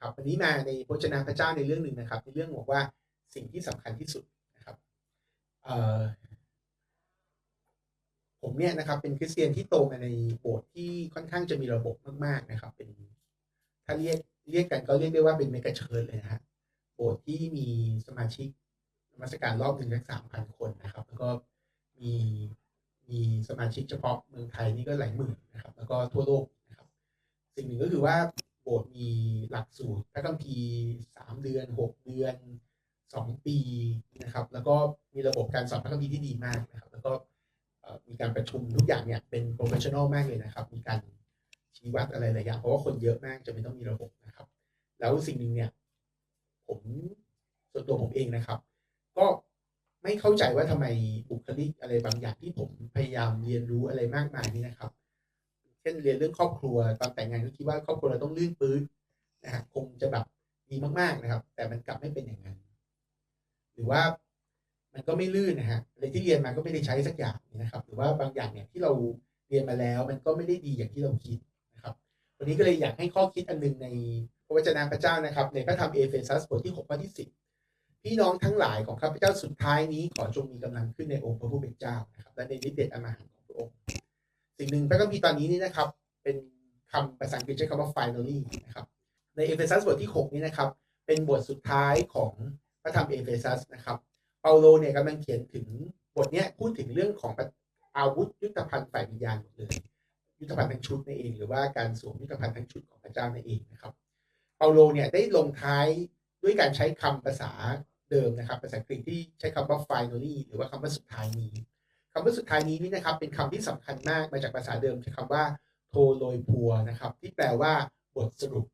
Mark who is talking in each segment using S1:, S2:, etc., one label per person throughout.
S1: ครับวันนี้มาในพจนาพระเจ้าในเรื่องหนึ่งนะครับ ในเรื่องบอกว่าสิ่งที่สำคัญที่สุดนะครับผมเนี่ยนะครับเป็นคริสเตียนที่โตมาในโบสถ์ที่ค่อนข้างจะมีระบบมากๆนะครับ เป็นถ้าเรียกเรียกกันก็เรียกได้ว่าเป็นเมกะเชิร์เลยนะฮะโบสถ์ที่มีสมาชิกมัสการรอบหนึ่งสักสามพันคนนะครับ แล้วก็มีมีสมาชิกเฉพาะเมืองไทยนี่ก็หลายหมื่นนะครับ แล้วก็ทั่วโลกนะครับ สิ่งหนึ่งก็คือว่า บสถ์มีหลักสูตรพระคัมภีร์สามเดือนหกเดือนสองปีนะครับ แล้วก็มีระบบการสอนพระคัมภีร์ที่ดีมากนะครับ แล้วก็มีการประชุมทุกอย่างเนี่ยเป็นโปรเฟชชั่นอลมากเลยนะครับ มีการชี้วัดอะไรหลายอย่างเพราะว่าคนเยอะมากจะไม่ต้องมีระบบนะครับ แล้วสิ่งหนึ่งเนี่ย ผมส่วนตัวผมเองนะครับ ก็ไม่เข้าใจว่าทำไมบุคลิกอะไรบางอย่างที่ผมพยายามเรียนรู้อะไรมากมายนี่นะครับ เช่นเรียนเรื่องครอบครัวตอนแต่งงานก็คิดว่าครอบครัวเราต้องลื่นปื้นนะฮะคงจะแบบดีมากๆนะครับ แต่มันกลับไม่เป็นอย่างนั้น หรือว่ามันก็ไม่ลื่นนะฮะอะไรที่เรียนมาก็ไม่ได้ใช้สักอย่างนะครับ หรือว่าบางอย่างเนี่ยที่เราเรียนมาแล้วมันก็ไม่ได้ดีอย่างที่เราคิดนะครับ วันนี้ก็เลยอยากให้ข้อคิดอันหนึงในพระวจนะพระเจ้านะครับ ในพระธรรมเอเฟซัสบทที่6ข้อที่10พี่น้องทั้งหลายของข้าพเจ้าสุดท้ายนี้ขอจงมีกำลังขึ้นในองค์พระผู้เป็นเจ้านะครับ และในฤทธิ์เดชอำมาตย์ของพระองค์ สิ่งหนึ่งพระคัมภีร์ตอนนี้นี่นะครับ เป็นคำภาษาอังกฤษใช้คำว่า finally นะครับ ในเอเฟซัสบทที่ 6 นี้นะครับ เป็นบทสุดท้ายของพระธรรมเอเฟซัสนะครับ เปาโลเนี่ยกำลังเขียนถึงบทเนี้ยพูดถึงเรื่องของอาวุธยุทธภัณฑ์ฝ่ายวิญญาณหมดเลย ยุทธภัณฑ์ทั้งชุดนั่นเอง หรือว่าการสวมยุทธภัณฑ์ทั้งชุดของพระเจ้านั่นเองนะครับ เปาโลเนี่ยได้ลงท้ายด้วยการใช้คำภาษาเดิมนะครับ ภาษากรีกที่ใช้คำว่า finally หรือว่าคำว่าสุดท้ายนี้ คำว่าสุดท้ายนี้นี่นะครับเป็นคำที่สำคัญมากมาจากภาษาเดิมใช้คำว่าโทโลยพัวนะครับที่แปลว่าบทสรุป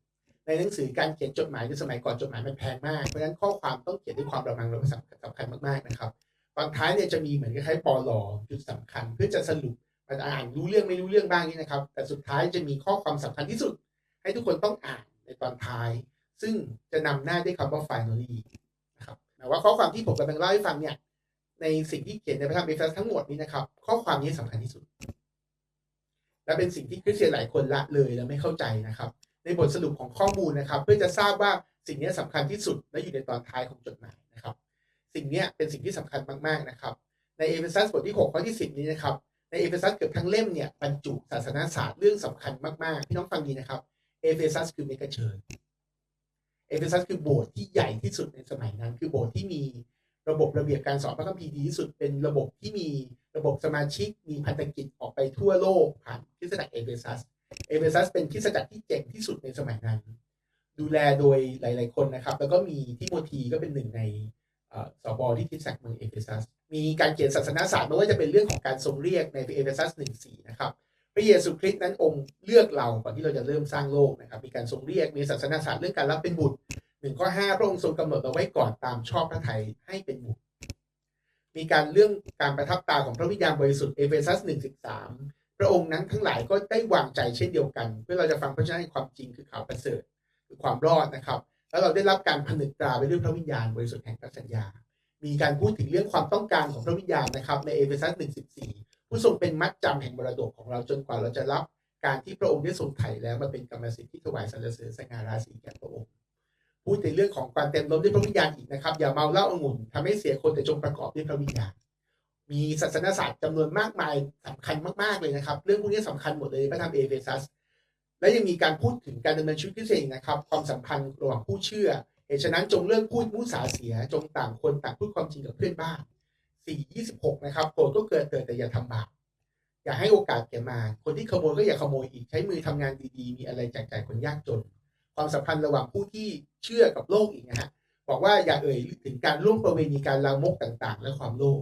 S1: ในหนังสือการเขียนจดหมายในสมัยก่อนจดหมายมันแพงมากเพราะฉะนั้นข้อความต้องเขียนด้วยความระมัดระวังสำคัญมากๆนะครับตอนท้ายเนี่ยจะมีเหมือนคล้ายๆปลอจุดสำคัญ เพื่อจะสรุปมันอ่านรู้เรื่องไม่รู้เรื่องบ้างนี่นะครับ แต่สุดท้ายจะมีข้อความสำคัญที่สุด ให้ทุกคนต้องอ่านในตอนท้าย ซึ่งจะนำหน้าด้วยคำว่า finally นะครับหมายว่าข้อความที่ผมกำลังเล่าให้ฟังเนี่ย ในสิ่งที่เขียนในพระธรรมเอเฟซัสทั้งหมดนี้นะครับ ข้อความนี้สำคัญที่สุด และเป็นสิ่งที่คริสเตียนหลายคนละเลยและไม่เข้าใจนะครับ ในบทสรุปของข้อมูลนะครับ เพื่อจะทราบว่าสิ่งนี้สำคัญที่สุดและอยู่ในตอนท้ายของจดหมายนะครับ สิ่งนี้เป็นสิ่งที่สำคัญมากๆนะครับ ในเอเฟซัสบทที่6ข้อที่ 10 นี้นะครับในเอเฟซัสเกือบทั้งเล่มเนี่ยบรรจุศาสนาศาสตร์เรื่องสำคัญมากๆพี่น้องฟังดีนะครับเอเฟซัสคือเมกะเชิญเอเฟซัสคือโบสถ์ที่ใหญ่ที่สุดในสมัยนั้น คือโบสถ์ที่มี ระบบระเบียบการสอนพระคัมภีร์ดีที่สุดเป็นระบบที่มีระบบสมาชิกมีพันธกิจออกไปทั่วโลกผ่านคริสตจักรเอเฟซัสเอเฟซัสเป็นคริสตจักรที่เจ๋งที่สุดในสมัยนั้น ดูแลโดยหลาย ๆ คนนะครับ แล้วก็มีทิโมธีก็เป็นหนึ่งในสบอที่คริสตจักรเมืองเอเฟซัสมีการเขียนศาสนาศาสตร์ไม่ว่าจะเป็นเรื่องของการทรงเรียกในเอเฟซัสหนึ่งสี่นะครับพระเยซูคริสต์นั้นองค์เลือกเราก่อนที่เราจะเริ่มสร้างโลกนะครับ มีการทรงเรียกมีศาสนาศาสตร์เรื่องการรับเป็นบุตร นึ่งข้อห้าพระองค์ทรงกำหนดเอาไว้ก่อนตามชอบพระทัยให้เป็นบุตรมีการเรื่องการประทับตาของพระวิญญาณบริสุทธิ์เอเฟซัสหนึ่งสิบสามพระองค์นั้นทั้งหลายก็ได้วางใจเช่นเดียวกัน เพื่อเราจะฟังพระเจ้าให้ความจริงคือข่าวประเสริฐคือความรอดนะครับ แล้วเราได้รับการผนึกตราไปด้วยพระวิญญาณบริสุทธิ์แห่งพระสัญญา มีการพูดถึงเรื่องความต้องการของพระวิญญาณนะครับในเอเฟซัสหนึ่งสิบสี่ผู้ทรงเป็นมัดจำแห่งมรดกของเราจนกว่าเราจะรับการที่พระองค์ได้ทรงไถ่แล้วมาเป็นกรรมสิทธิ์ที่ถวายสรรเสริญสง่าราศีแก่พระองค์ พูดถึงเรื่องของการเต็มล้นด้วยพระวิญญาณอีกนะครับ อย่าเมาเหล้าองุ่นทำให้เสียคนแต่จงประกอบด้วยพระวิญญาณ มีศาสนศาสตร์จำนวนมากมายสำคัญมากๆเลยนะครับ เรื่องพวกนี้สำคัญหมดเลยพระธรรมเอเฟซัสและยังมีการพูดถึงการดำเนินชีวิตพิเศษนะครับ ความสัมพันธ์ระหว่างผู้เชื่อเหตุฉะนั้นจงเลิกพูดมุสาเสียจงต่างคนต่างพูดความจริงกับเพื่อนบ้าน4 26 นะครับโกรธก็เกิดเกิดแต่อย่าทำบาปอย่าให้โอกาสแก่มา คนที่ขโมยก็อย่าขโมยอีกใช้มือทำงานดีๆ มีอะไรแจกจ่ายคนยากจน ความสัมพันธ์ระหว่างผู้ที่เชื่อกับโลกอีกนะฮะบอกว่าอย่าเอ่ยถึงการร่วมประเวณีการลามกต่างๆ และความโลภ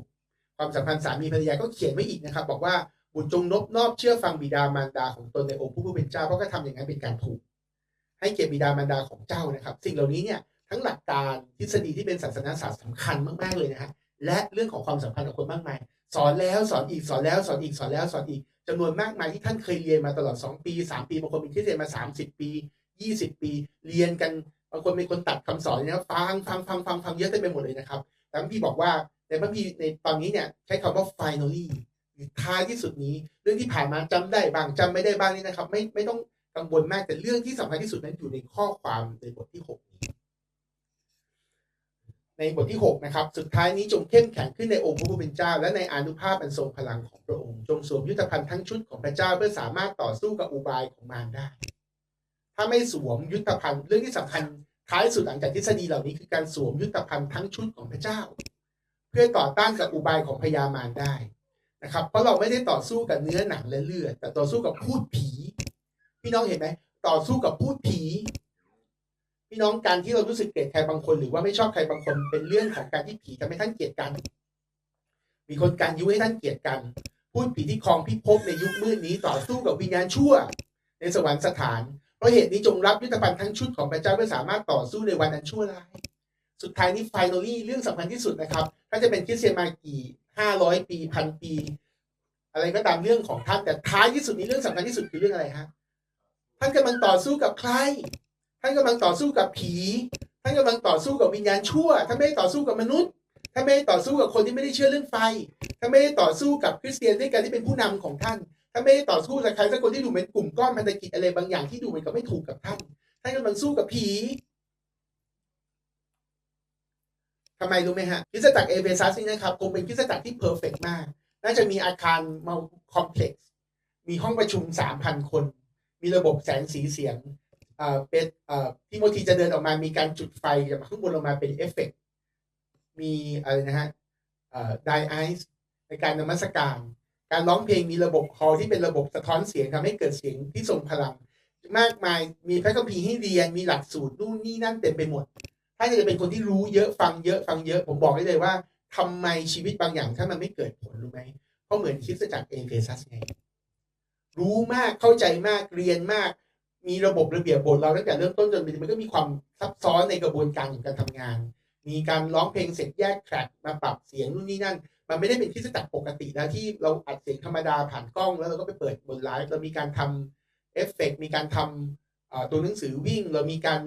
S1: ความสัมพันธ์สามีภรรยาก็เขียนไว้อีกนะครับ บอกว่าบุตรจงนบนอบเชื่อฟังบิดามารดาของตนในองค์ผู้ผู้เป็นเจ้าเพราะก็ทำอย่างนั้นเป็นการถูก ให้เกียรติบิดามารดาของเจ้านะครับ สิ่งเหล่านี้เนี่ยทั้งหลักการทฤษฎีที่เป็นศาสนาศาสตร์สำคัญมากๆเลยนะฮะและเรื่องของความสัมพันธ์กับคนมากมาย สอนแล้วสอนอีกสอนแล้วสอนอีกสอนแล้วสอนอีกจำนวนมากมายที่ท่านเคยเรียนมาตลอด 2 ปี 3 ปีบางคนเป็นที่เรียนมา 30 ปี 20ปี เรียนกันบางคนเป็นคนตัดคำสอนนะครับฟังฟังฟังฟังฟังเยอะเต็มไปหมดเลยนะครับแต่พี่บอกว่าในพระพี่ในตอนนี้เนี่ยใช้คำว่า finally หรือท้ายที่สุดนี้ เรื่องที่ผ่านมาจำได้บ้างจำไม่ได้บ้างนี่นะครับ ไม่ไม่ต้องกังวลมากแต่เรื่องที่สำคัญที่สุดนั้นอยู่ในข้อความในบทที่หกนี้ในบทที่หกนะครับ สุดท้ายนี้จงเข้มแข็งขึ้นในองค์พระผู้เป็นเจ้า และในอนุภาพอันทรงพลังของพระองค์ จงสวมยุทธภัณฑ์ทั้งชุดของพระเจ้าเพื่อสามารถต่อสู้กับอุบายของมารได้ ถ้าไม่สวมยุทธภัณฑ์เรื่องที่สำคัญท้ายสุดหลังจากทฤษฎีเหล่านี้คือการสวมยุทธภัณฑ์ทั้งชุดของพระเจ้า เพื่อต่อต้านกับอุบายของพญามารได้นะครับ เพราะเราไม่ได้ต่อสู้กับเนื้อหนังและเลือด แต่ต่อสู้กับพูดผีพี่น้องเห็นไหมต่อสู้กับพูดผีพี่น้องการที่เรารู้สึกเกลียดใครบางคน หรือว่าไม่ชอบใครบางคนเป็นเรื่องของการที่ผีทำให้ท่านเกลียดกัน มีคนการยุให้ท่านเกลียดกัน พูดผีที่คลองพิภพในยุคมืดนี้ต่อสู้กับวิญญาณชั่ว ในสวรรค์สถาน เพราะเหตุนี้จงรับยุทธภัณฑ์ทั้งชุดของพระเจ้าเพื่อสามารถต่อสู้ในวันอันชั่วร้ายสุดท้ายนี้ finally เรื่องสำคัญที่สุดนะครับ ถ้าจะเป็นคริสเตียนมากี่ห้าร้อยปีพันปี อะไรก็ตามเรื่องของท่านแต่ท้ายที่สุดนี้เรื่องสำคัญที่สุดคือเรื่องอะไรฮะท่านกำลังต่อสู้กับใคร ท่านกำลังต่อสู้กับผี ท่านกำลังต่อสู้กับวิญญาณชั่วท่านไม่ได้ต่อสู้กับมนุษย์ท่านไม่ได้ต่อสู้กับคนที่ไม่ได้เชื่อเรื่องไฟท่านไม่ได้ต่อสู้กับคริสเตียนด้วยกันที่เป็นผู้นำของท่าน ท่านไม่ได้ต่อสู้กับใครสักคนที่ดูเหมือนกลุ่มก้อนพันธกิจอะไรบางอย่างที่ดูเหมือนกับไม่ถูกกับท่าน ท่านกำลังสู้กับผีทำไมรู้ไหมฮะคริสตจักรเอเฟซัสนี่นะครับคงเป็นคริสตจักรที่เพอร์เฟกมาก น่าจะมีอาคารมัลคอมเพล็กซ์มีห้องประชุมสามพันคน มีระบบแสงสีเสียงเอ่อเป็นเอ่อที่โมทีจะเดินออกมามีการจุดไฟจากข้างบนลงมาเป็นเอฟเฟกต์มีอะไรนะฮะเอ่อไดไอซ์ในการนมัสการ การร้องเพลงมีระบบคอที่เป็นระบบสะท้อนเสียงทำให้เกิดเสียงที่ทรงพลัง มากมายมีพระคัมภีร์ให้เรียนมีหลักสูตรนู่นนี่นั่นเต็มไปหมด ถ้าจะเป็นคนที่รู้เยอะฟังเยอะฟังเยอะ ผมบอกได้เลยว่าทำไมชีวิตบางอย่างถ้ามันไม่เกิดผลรู้ไหมเพราะเหมือนคริสจักเอเฟซัสไงรู้มากเข้าใจมากเรียนมาก มีระบบระเบียบบทเราตั้งแต่เริ่มต้นจนมันก็มีความซับซ้อนในกระบวนการของการทำงาน มีการร้องเพลงเสร็จแยกแทร็กมาปรับเสียงนู่นนี่นั่น มันไม่ได้เป็นคริสจักรปกตินะที่เราอัดเสียงธรรมดาผ่านกล้องแล้วเราก็ไปเปิดบนไลฟ์เรามีการทำเอฟเฟกมีการทำตัวหนังสือวิ่ง เรามีการ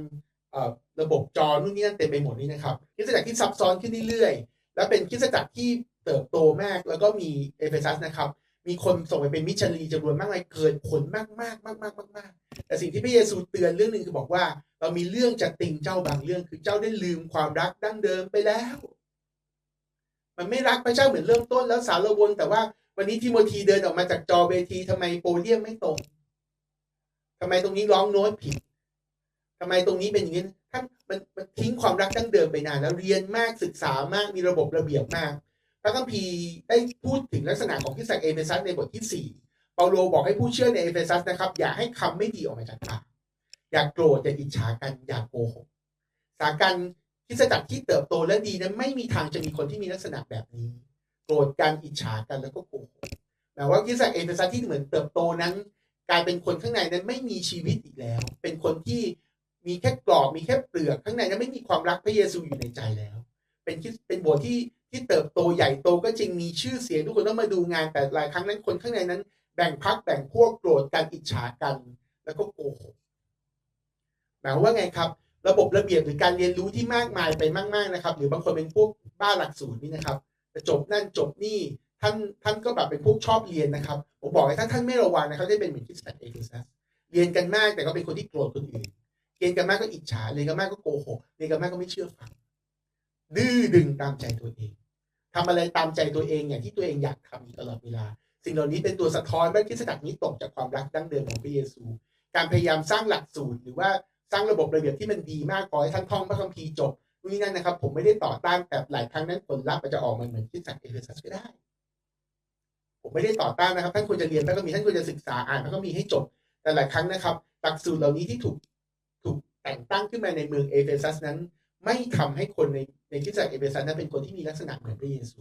S1: ระบบจอนู่นนี่นั่นเต็มไปหมดนี่นะครับคริสตจักรที่ซับซ้อนขึ้นเรื่อยๆ และเป็นคริสตจักรที่เติบโตมากแล้วก็มีเอเฟซัสนะครับ มีคนส่งไปเป็นมิชชันนีจำนวนมากมายเกิดผลมากมากมากมากมากมากแต่สิ่งที่พระเยซูเตือนเรื่องหนึ่งคือบอกว่า เรามีเรื่องจะติงเจ้าบางเรื่องคือเจ้าได้ลืมความรักดั้งเดิมไปแล้ว มันไม่รักพระเจ้าเหมือนเริ่มต้นแล้วสารวนแต่ว่าวันนี้ทิโมธีเดินออกมาจากจอเวทีทำไมโปเดียมไม่ตรงทำไมตรงนี้ร้องโน้ตผิดทำไมตรงนี้เป็นอย่างนี้ท่านมันมันทิ้งความรักดั้งเดิมไปนานแล้วเรียนมากศึกษามากมีระบบระเบียบมาก พระคัมภีร์ได้พูดถึงลักษณะของคริสตจักรเอเฟซัสในบทที่ 4 เปาโลบอกให้ผู้เชื่อในเอเฟซัสนะครับ อย่าให้คำไม่ดีออกมาจากปากอย่ากโกรธอย่าอิจฉากันอย่าโกหกสาการคริสตจักรที่เติบโตและดีนั้นไม่มีทางจะมีคนที่มีลักษณะแบบนี้ โกรธกันอิจฉากันแล้วก็โกหกแปลว่าคริสตจักรเอเฟซัสที่เหมือนเติบโตนั้น กลายเป็นคนข้างในนั้นไม่มีชีวิตอีกแล้ว เป็นคนที่มีแค่กรอบมีแค่เปลือกข้างในนั้นไม่มีความรักพระเยซูอยู่ในใจแล้ว เป็นเป็นบสถ์ที่ ที่เติบโตใหญ่โตก็จริงมีชื่อเสียงทุกคนต้องมาดูงานแต่หลายครั้งนั้นคนข้างในนั้น แบ่งพักแบ่งพวกโกรธกันอิจฉากัน แล้วก็โกหกหมายว่าไงครับ ระบบระเบียบหรือการเรียนรู้ที่มากมายไปมาก ๆนะครับ หรือบางคนเป็นพวกบ้าหลักสูตรนี่นะครับจบนั่นจบนี่ท่านท่านก็แบบเป็นพวกชอบเรียนนะครับผมบอกเลยถ้าท่านไม่ระวังนะครับได้เป็นเหมือนคริสตจักรเอเฟซัสเรียนกันมากแต่ก็เป็นคนที่โกรธคนอื่นเรียนกันมากก็อิจฉาเรียนกันมากก็โกหกเรียนกันมากก็ไม่เชื่อฟัง ดื้อดึงตามใจตัวเองทำอะไรตามใจตัวเองอย่างที่ตัวเองอยากทำอยู่ตลอดเวลา สิ่งเหล่านี้เป็นตัวสะท้อนว่าคริสตจักรนี้ตกจากความรักดั้งเดิมของพระเยซู การพยายามสร้างหลักสูตร หรือว่าสร้างระบบระเบียบที่มันดีมากพอให้ท่านท่องพระคัมภีร์จบนู่นนี่นั่นนะครับ ผมไม่ได้ต่อต้านแต่หลายครั้งนั้นผลลัพธ์มันจะออกมาเหมือนคริสตจักรเอเฟซัสก็ได้ ผมไม่ได้ต่อต้านนะครับ ท่านควรจะเรียนพระคัมภีร์ท่านควรจะศึกษาอ่านพระคัมภีร์ให้จบแต่หลายครั้งนะครับ หลักสูตรเหล่านี้ที่ถูกถูกแต่งตั้งขึ้นมาในเมืองเอเฟซัสนั้น ไม่ทำให้คนใน ในคริสตจักรเอเฟซัสนั้นเป็นคนที่มีลักษณะเหมือนพระเยซู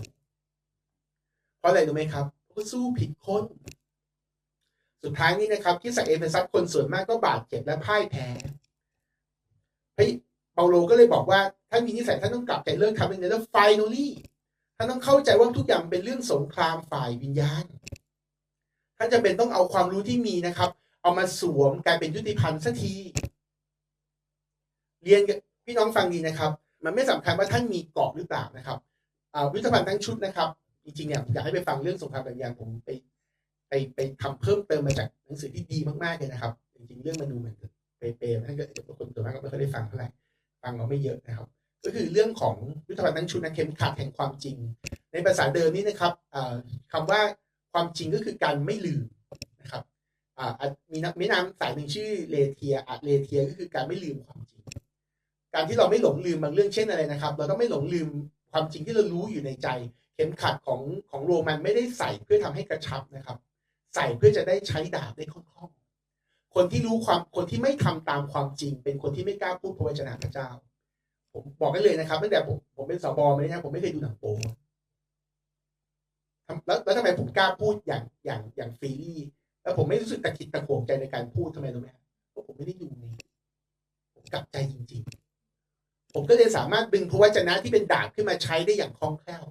S1: เพราะอะไรรู้ไหมครับเพราะสู้ผิดคน สุดท้ายนี้นะครับคริสตจักรเอเฟซัสคนส่วนมากก็บาดเจ็บและพ่ายแพ้พระเปาโลก็เลยบอกว่าท่านมีนิสัยท่านต้องกลับใจเลิกทำเป็นแล้ว finally ท่านต้องเข้าใจว่าทุกอย่างเป็นเรื่องสงครามฝ่ายวิญญาณท่านจะเป็นต้องเอาความรู้ที่มีนะครับ เอามาสวมกลายเป็นยุติพันธ์สักที เรียนกับพี่น้องฟังดีนะครับ มันไม่สำคัญว่าท่านมีเกาะหรือเปล่านะครับอ่ายุทธภัณฑ์ทั้งชุดนะครับ จริงๆเนี่ยอยากให้ไปฟังเรื่องสงครามวิญญาณผมไปไปไปทำเพิ่มเติมมาจากหนังสือที่ดีมากๆเลยนะครับ จริงๆ เรื่องมันดูเหมือนเปรย์ๆท่านก็คนตัวมากก็ไม่ค่อยได้ฟังเท่าไหร่ฟังเราไม่เยอะนะครับ ก็คือเรื่องของยุทธภัณฑ์ตั้งชุดนะเข็มขัดแห่งความจริง ในภาษาเดิมนี่นะครับคำว่าความจริงก็คือการไม่ลืมนะครับมีแม่น้ำสายหนึ่งชื่อเลเทียอะเลเทียก็คือการไม่ลืมความจริง การที่เราไม่หลงลืมบางเรื่องเช่นอะไรนะครับ เราต้องไม่หลงลืมความจริงที่เรารู้อยู่ในใจ เข็มขัดของของโรมันไม่ได้ใส่เพื่อทำให้กระชับนะครับ ใส่เพื่อจะได้ใช้ดาบได้คล่องๆคนที่รู้ความคนที่ไม่ทำตามความจริง เป็นคนที่ไม่กล้าพูดพระวจนะพระเจ้า ผมบอกได้เลยนะครับตั้งแต่ผมผมเป็นสบมาเนี่ยผมไม่เคยดูหนังโป๊แล้วแล้วทำไมผมกล้าพูดอย่างอย่างอย่างฟรีลี่แล้วผมไม่รู้สึกตะขิดตะขวงใจในการพูดทำไมรู้ไหมเพราะผมไม่ได้ดูนี่ผมกลับใจจริง ๆ ผมก็เลยสามารถดึงพระวจนะที่เป็นดาบขึ้นมาใช้ได้อย่างคล่องแคล่ว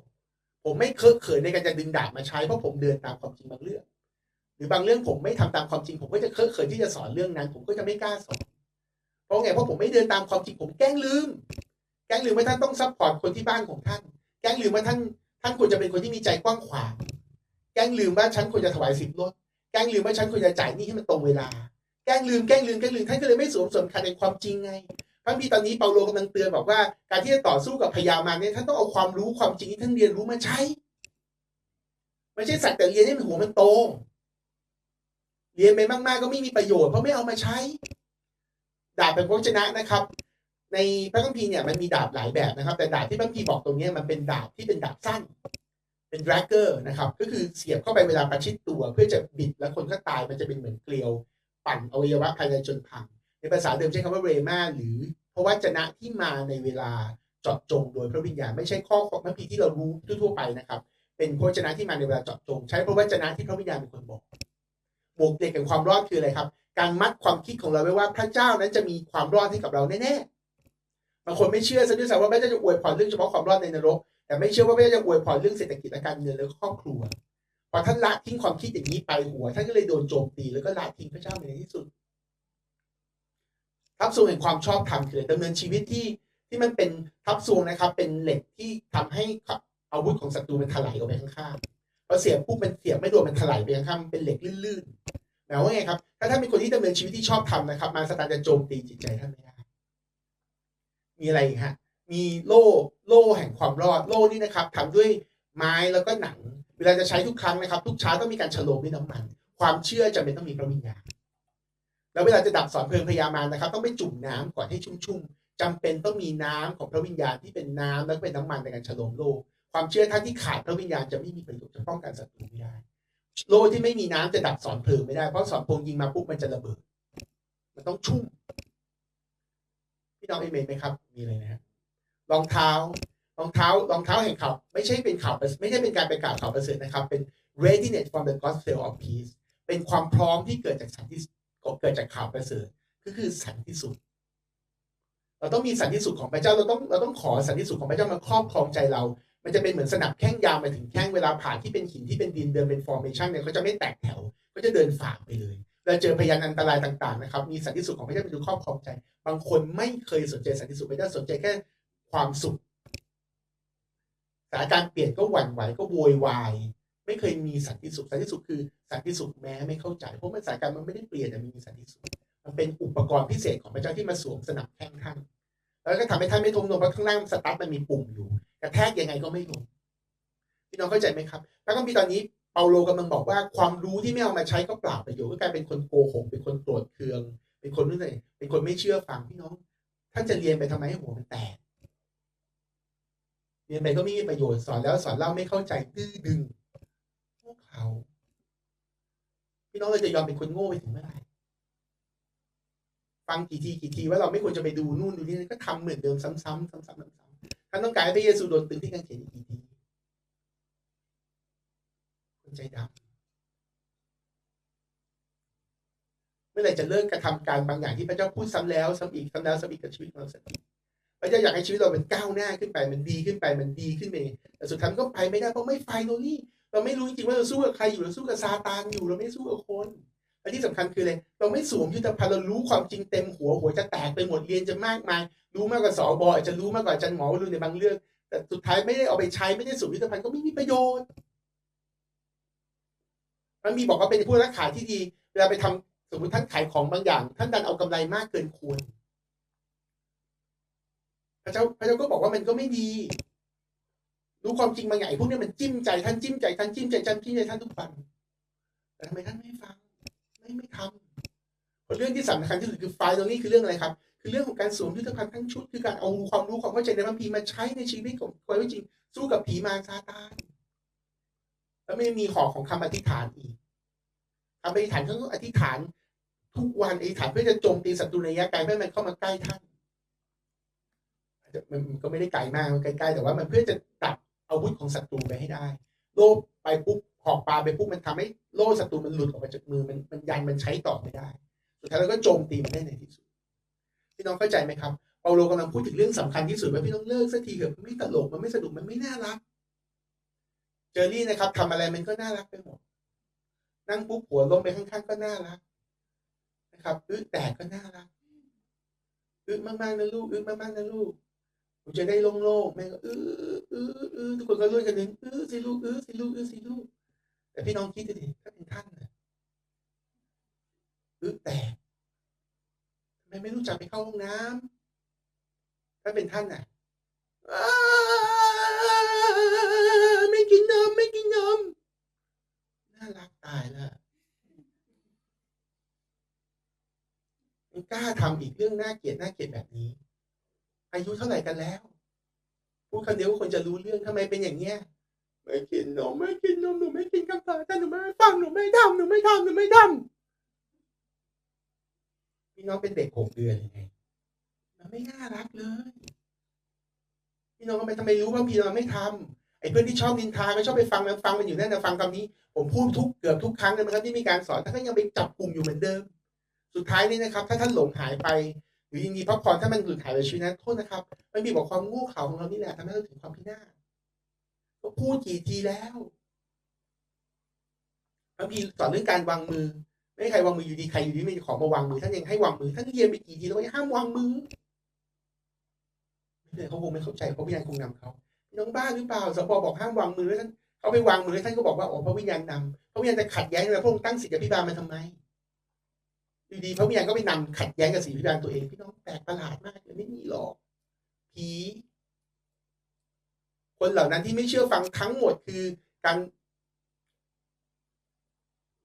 S1: ผมไม่เคอะเขินในการจะดึงดาบมาใช้เพราะผมเดินตามความจริงบางเรื่อง หรือบางเรื่องผมไม่ทำตามความจริง ผมก็จะเคอะเขินที่จะสอนเรื่องนั้น ผมก็จะไม่กล้าสอน เพราะไงเพราะผมไม่เดินตามความจริงผมแกล้งลืม แกล้งลืมว่าท่านต้องซัพพอร์ตคนที่บ้านของท่าน แกล้งลืมว่าท่าน ท่านควรจะเป็นคนที่มีใจกว้างขวาง แกล้งลืมว่าฉันควรจะถวายสิบรถแกล้งลืมว่าฉันควรจะจ่ายหนี้ให้มันตรงเวลา แกล้งลืมแกล้งลืมแกล้งลืมท่านก็เลยไม่สวมสวมคันในความจริงไง พระพีตอนนี้เปาโลกำลังเตือนบอกว่า การที่จะต่อสู้กับพยามารเนี่ยท่านต้องเอาความรู้ความจริงที่ท่านเรียนรู้มาใช้ ไม่ใช่สักแต่เรียนให้มันหัวมันโต เรียนไปมากๆก็ไม่มีประโยชน์เพราะไม่เอามาใช้ ดาบเป็นพจนะนะครับ ในพระคัมภีร์เนี่ยมันมีดาบหลายแบบนะครับ แต่ดาบที่พระคัมภีร์บอกตรงนี้มันเป็นดาบที่เป็นดาบสั้น เป็นแร็กเกอร์นะครับ ก็คือเสียบเข้าไปเวลาประชิดตัว เพื่อจะบิดแล้วคนก็ตายมันจะเป็นเหมือนเกลียว ปั่นอวัยวะภายในจนพัง ในภาษาเดิมใช้คำว่าเรมาหรือพระวจนะที่มาในเวลาเจาะจงโดยพระวิญญาณไม่ใช่ข้อของพระพีที่เรารู้ทั่วไปนะครับ เป็นพระวจนะที่มาในเวลาเจาะจง ใช้พระวจนะที่พระวิญญาณเป็นคนบอกบวกเด็กกับความรอดคืออะไรครับการมัดความคิดของเราไว้ว่าพระเจ้านั้นจะมีความรอดให้กับเราแน่ๆบางคนไม่เชื่อซะด้วยซ้ำว่าพระเจ้าจะอวยพรเรื่องเฉพาะความรอดในนรก แต่ไม่เชื่อว่าพระเจ้าจะอวยพรเรื่องเศรษฐกิจและการเงินและครอบครัวพอท่านละทิ้งความคิดอย่างนี้ไปหัวท่านก็เลยโดนโจมตีแล้วก็ละทิ้งพระเจ้าในที่สุด ทับซวงแห่งความชอบธรรมคือดำเนินชีวิตที่ที่มันเป็นทับซวงนะครับ เป็นเหล็กที่ทำให้อาวุธของศัตรูมันถลายออกไปข้างๆพอเสียบปุ๊บมันเสียบไม่โดนมันถลายไปข้างๆเป็นเหล็กลื่นๆแปลว่าไงครับ ถ้าท่านเป็นคนที่ดำเนินชีวิตที่ชอบทำนะครับ มาสตาร์จะโจมตีจิตใจท่านไม่ได้มีอะไรอีกฮะมีโล่โล่แห่งความรอดโล่นี่นะครับทำด้วยไม้แล้วก็หนัง เวลาจะใช้ทุกครั้งนะครับ ทุกเช้าต้องมีการฉโลมด้วยน้ำมัน ความเชื่อจำเป็นต้องมีพระวิญญาณ แล้วเวลาจะดับสอนเพลิงพยามารนะครับ ต้องไปจุ่มน้ำก่อนให้ชุ่มๆจำเป็นต้องมีน้ำของพระวิญญาณที่เป็นน้ำแล้วเป็นน้ำมันในการฉลมโล่ความเชื่อท่านที่ขาดพระวิญญาณจะไม่มีประโยชน์จะป้องกันศัตรูไม่ได้ โล่ที่ไม่มีน้ำจะดับสอนเพลิงไม่ได้เพราะสอนเพลิงยิงมาปุ๊บมันจะระเบิด มันต้องชุ่มพี่น้องเอเมนไหมครับ มีอะไรนะครับรองเท้ารองเท้ารองเท้าแห่งข่าวไม่ใช่เป็นข่าวไม่ใช่เป็นการไปกล่าวข่าวประเสริฐนะครับ เป็น readiness from the gospel of peace เป็นความพร้อมที่เกิดจากสันติ เกิดจากข่าวประเสริฐก็คือสันติสุข เราต้องมีสันติสุขของพระเจ้าเราต้องเราต้องขอสันติสุขของพระเจ้ามาครอบครองใจเรา มันจะเป็นเหมือนสนับแข้งยาวมาถึงแข้งเวลาผ่านที่เป็นหินที่เป็นดินเดินเป็น formation เนี่ยเขาจะไม่แตกแถวก็จะเดินฝ่าไปเลยเราเจอพยานอันตรายต่างๆนะครับ มีสันติสุขของพระเจ้าเป็นครอบครองใจ บางคนไม่เคยสนใจสันติสุขพระเจ้าสนใจแค่ความสุขสถานการณ์เปลี่ยนก็หวั่นไหวก็โวยวาย ไม่เคยมีสันติสุขสันติสุขคือสันติสุขแม้ไม่เข้าใจเพราะมันสานการมันไม่ได้เปลี่ยนแต่มีสันติสุขมันเป็นอุปกรณ์พิเศษของพระเจ้าที่มาสวมสนับแข้งท่านแล้วก็ทำให้ท่านไม่ทงลงเพราะข้างล่างสตาร์ทมันมีปุ่มอยู่กระแทกยังไงก็ไม่ลงพี่น้องเข้าใจไหมครับ แล้วก็มีตอนนี้เปาโลกำลังบอกว่าความรู้ที่ไม่เอามาใช้ก็เปล่าประโยชน์ก็กลายเป็นคนโกหกเป็นคนโกรธเคือง เป็นคนนู่นนี่เป็นคนไม่เชื่อฟังพี่น้อง ท่านจะเรียนไปทำไมให้หัวมันแตกเรียนไปก็ไม่มีประโยชน์สอนแล้วสอนเล่าไม่เข้าใจตื้อดึง เขา พี่น้องเราจะยอมเป็นคนโง่ไปถึงเมื่อไหร่ฟังกี่ทีกี่ทีว่าเราไม่ควรจะไปดูนู่นดูนี่ก็ทำเหมือนเดิมซ้ำๆซ้ำๆซ้ำๆท่านต้องการให้พระเยซูโดนตึงที่กางเขนอีกกี่ทีคนใจดำเมื่อไหร่จะเลิกกระทำการบางอย่างที่พระเจ้าพูดซ้ำแล้วซ้ำอีกซ้ำแล้วซ้ำอีกกับชีวิตของเราสักทีพระเจ้าอยากให้ชีวิตเราเป็นก้าวหน้าขึ้นไปมันดีขึ้นไปมันดีขึ้นไปแต่สุดท้ายก็ไปไม่ได้เพราะไม่ไฟโนนี่ เราไม่รู้จริงๆว่าเราสู้กับใครอยู่เราสู้กับซาตานอยู่เราไม่สู้กับคนและที่สำคัญคืออะไรเราไม่สวมยุทธภัณฑ์เรารู้ความจริงเต็มหัวหัวจะแตกไปหมดเรียนจะมากมาย รู้มากกว่าสอบอาจจะรู้มากกว่าอาจารย์หมอรู้ในบางเรื่อง แต่สุดท้ายไม่ได้เอาไปใช้ไม่ได้สวมยุทธภัณฑ์ก็ไม่มีประโยชน์มันมีบอกว่าเป็นผู้รักษาที่ดีเวลาไปทสมมติท่านขายของบางอย่าง ท่านดันเอากำไรมากเกินควรพระเจ้าพระเจ้าก็บอกว่ามันก็ไม่ดี รู้ความจริงบางอย่างพวกนี้มันจิ้มใจท่านจิ้มใจท่านจิ้มใจท่านจิ้มใจท่านทุกวันแต่ทำไมท่านไม่ฟัง ไม่ไม่ทำเรื่องที่สำคัญที่สุดคือไฟตรงนี้คือเรื่องอะไรครับ คือเรื่องของการสวมยุทธภัณฑ์ทั้งชุดคือการเอาความรู้ความเข้าใจในพระคัมภีมาใช้ในชีวิตของคนจริง สู้กับผีมารซาตานแล้วไม่มีหอกของคำอธิษฐานอีกคำอธิษฐานเขาก็อธิษฐาน ทุกวันอธิษฐานเพื่อจะโจมตีศัตรูในระยะไกลเพื่อให้มันเข้ามาใกล้ท่านอาจจะมันมันก็ไม่ได้ไกลมากมันใกล้ๆแต่ว่ามันเพื่อจะตัด อาวุธของศัตรูไปให้ได้ โล่ไปปุ๊บหอกปลาไปปุ๊บมันทำให้โล่ศัตรูมันหลุดออกมาจากมือมันมันยันมันใช้ต่อไม่ได้สุดท้ายเราก็โจมตีมันได้ในที่สุดพี่น้องเข้าใจไหมครับเปาโลกำลังพูดถึงเรื่องสำคัญที่สุดว่าพี่น้องเลิกสักทีเถอะมันไม่ตลกมันไม่สนุกมันไม่น่ารัก เจอรี่นะครับทำอะไรมันก็น่ารักไปหมดนั่งปุ๊บหัวลงไปข้างๆก็น่ารักนะครับอึแตกก็น่ารักอึมากๆนะลูกอึมากๆนะลูก ผมจะได้โล่งๆแม่ก็อื้ออื้ออื้อทุกคนก็รุ่นกันหนึ่งอื้อสิลูกอื้อสิลูกอื้อสิลูกแต่พี่น้องคิดดูดิถ้าเป็นท่านนะอึแตกทำไมไม่รู้จักไปเข้าห้องน้ำถ้าเป็นท่านน่ะไม่กินนมไม่กินนมน่ารักตายแล้วมันกล้าทำอีกเรื่องน่าเกลียดน่าเกลียดแบบนี้ อายุเท่าไหร่กันแล้ว พูดคำเดียวคนจะรู้เรื่องทำไมเป็นอย่างเงี้ยไม่กินนมไม่กินนมหนูไม่กินกาแฟแต่หนูไม่ฟังหนูไม่ทำหนูไม่ทำหนูไม่ทำพี่น้องเป็นเด็กหกเดือนยังไงมันไม่น่ารักเลย พี่น้องทำไมทำไมรู้ว่าพี่น้องไม่ทำไอ้เพื่อนที่ชอบนินทาก็ชอบไปฟังมันฟังมันอยู่นั่นนะฟังคำนี้ ผมพูดทุกเกือบทุกครั้งเลยนะครับที่มีการสอนท่านก็ยังไปจับกลุ่มอยู่เหมือนเดิม สุดท้ายนี่นะครับ ถ้าท่านหลงหายไป หรือยินดีพักผ่อนถ้ามันหลุดหายไปชีวิตนั้นโทษนะครับมันมีบอกความโง่เขาของเรานี่แหละทำให้เราถึงความพินาศก็พูดกี่ทีแล้วบางทีสอนเรื่องการวางมือ ไม่ให้ใครวางมืออยู่ดีใครอยู่ดีไม่ขอมาวางมือท่านยังให้วางมือท่านเรียนไปกี่ทีแล้วว่าห้ามวางมือไม่เลยเขาคงไม่เข้าใจเพราะวิญญาณคงนำเขาน้องบ้าหรือเปล่าสปบอกห้ามวางมือแล้วท่านเขาไปวางมือแล้วท่านก็บอกว่าโอ้พระวิญญาณนำพระวิญญาณจะขัดแย้งเลยพระองค์ตั้งสิทธิอภิบาลมาทำไม อยู่ดีพระวิญญาณก็ไปนำขัดแย้งกับสิทธิอภิบาลตัวเองพี่น้องแปลกประหลาดมากเลยไม่มีหรอกผีคนเหล่านั้นที่ไม่เชื่อฟังทั้งหมดคือการ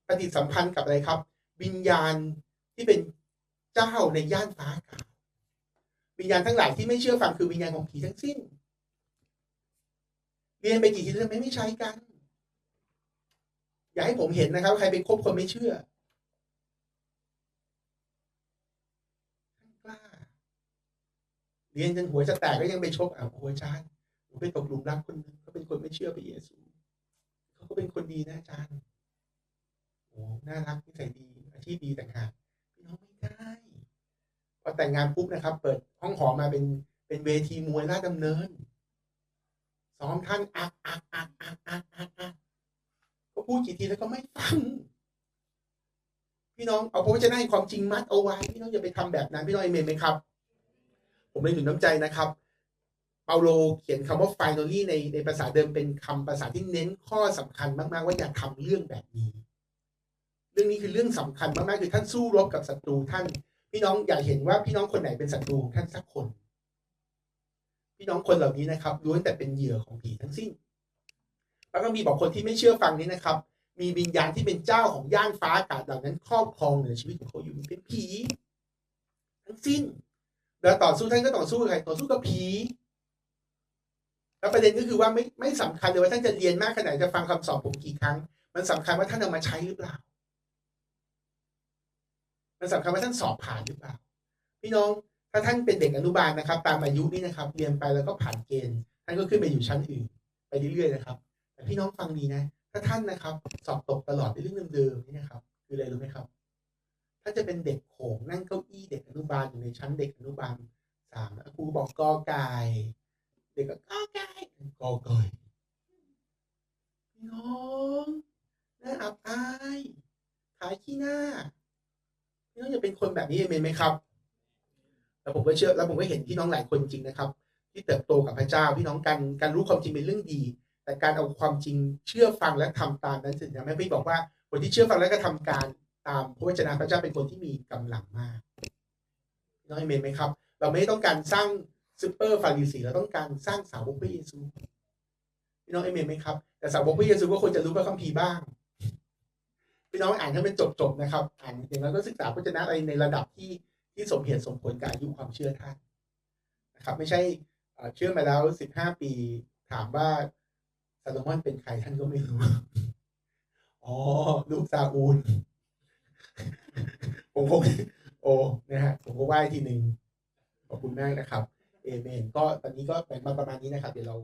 S1: ปฏิสัมพันธ์กับอะไรครับ วิญญาณที่เป็นเจ้าในย่านฟ้าอากาศวิญญาณทั้งหลายที่ไม่เชื่อฟังคือวิญญาณของผีทั้งสิ้น เรียนไปกี่ทีแล้วไม่ไม่ใช้กัน อย่าให้ผมเห็นนะครับ ใครไปคบคนไม่เชื่อกล้า เรียนจนหัวจะแตกก็ยังไปชกอะโอ้อาจารย์ผมไปตกหลุมรักคนนึงเขาเป็นคนไม่เชื่อพระเยซูเขาก็เป็นคนดีนะอาจารย์โอ้น่ารักนิสัยดีอาชีพดีแต่งงานพี่น้องไม่ได้พอแต่งงานปุ๊บนะครับ เปิดห้องหอมาเป็นเป็นเวทีมวยราดำเนินซ้อมท่านอักอักอักอักอักอักอักก็พูดกี่ทีแล้วก็ไม่ฟังพี่น้องเอาพระวจนะให้ความจริงมัดเอาไว้ พี่น้องอย่าไปทำแบบนั้นพี่น้องเอเมนไหมครับ ผมเลยหนุนน้ำใจนะครับ เปาโลเขียนคำว่า finally ในในภาษาเดิมเป็นคำภาษาที่เน้นข้อสำคัญมากๆ ว่าอย่าทำเรื่องแบบนี้ เรื่องนี้คือเรื่องสำคัญมากๆ คือท่านสู้รบกับศัตรูท่าน พี่น้องอย่าเห็นว่าพี่น้องคนไหนเป็นศัตรูของท่านสักคน พี่น้องคนเหล่านี้นะครับล้วนแต่เป็นเหยื่อของผีทั้งสิ้น แล้วก็มีบอกคนที่ไม่เชื่อฟังนี้นะครับ มีวิญญาณที่เป็นเจ้าของย่านฟ้าอากาศเหล่านั้นครอบครองเหนือชีวิตของเขาอยู่เป็นผีทั้งสิ้น แล้วต่อสู้ท่านก็ต่อสู้ใครต่อสู้กับผีแล้วประเด็นก็คือว่าไม่ไม่สำคัญเลยว่าท่านจะเรียนมากขนาดจะฟังคำสอนผมกี่ครั้ง มันสำคัญว่าท่านเอามาใช้หรือเปล่า มันสำคัญว่าท่านสอบผ่านหรือเปล่า พี่น้องถ้าท่านเป็นเด็กอนุบาลนะครับ ตามอายุนี่นะครับ เรียนไปแล้วก็ผ่านเกณฑ์ ท่านก็ขึ้นไปอยู่ชั้นอื่น ไปเรื่อยๆนะครับ แต่พี่น้องฟังดีนะ ถ้าท่านนะครับ สอบตกตลอดในเรื่องเดิมๆนี่นะครับ คืออะไรรู้ไหมครับ ถ้าจะเป็นเด็กโขงนั่งเก้าอี้เด็กอนุบาลอยู่ในชั้นเด็กอนุบาลสามครูบอกกอไก่เด็กก็กอไก่กอไก่น้องน่าอับอายขายขี้หน้าพี่น้องอย่าเป็นคนแบบนี้เอเมนไหมครับ แล้วผมก็เชื่อแล้วผมก็เห็นพี่น้องหลายคนจริงนะครับ ที่เติบโตกับพระเจ้าพี่น้องการการรู้ความจริงเป็นเรื่องดี แต่การเอาความจริงเชื่อฟังและทำตามนั้นถึงจะไม่พี่บอกว่าคนที่เชื่อฟังและก็ทำการ ตามพระวจนะพระเจ้าเป็นคนที่มีกำลังมากน้องเอเมนไหมครับ เราไม่ต้องการสร้างซูเปอร์ฟาริสีเราต้องการสร้างสาวกพระเยซูพี่น้องเอเมนไหมครับแต่สาวกพระเยซูก็ควรจะรู้พระคัมภีร์บ้างพี่น้องอ่านให้เป็นจบๆนะครับ อ่านอย่างนั้นก็ศึกษาพระวจนะอะไรในระดับที่ที่สมเหตุสมผลกับอายุความเชื่อท่านนะครับ ไม่ใช่เอ่อเชื่อมาแล้วสิบห้าปีถามว่าซาโลมอนเป็นใครท่านก็ไม่รู้ อ๋อ ลูกซาอูล ผมคงโอ้นะฮะผมก็ไหว้ทีหนึ่งขอบคุณมากนะครับ เอเมน ก็ตอนนี้ก็แบ่งมาประมาณนี้นะครับ เดี๋ยวเรา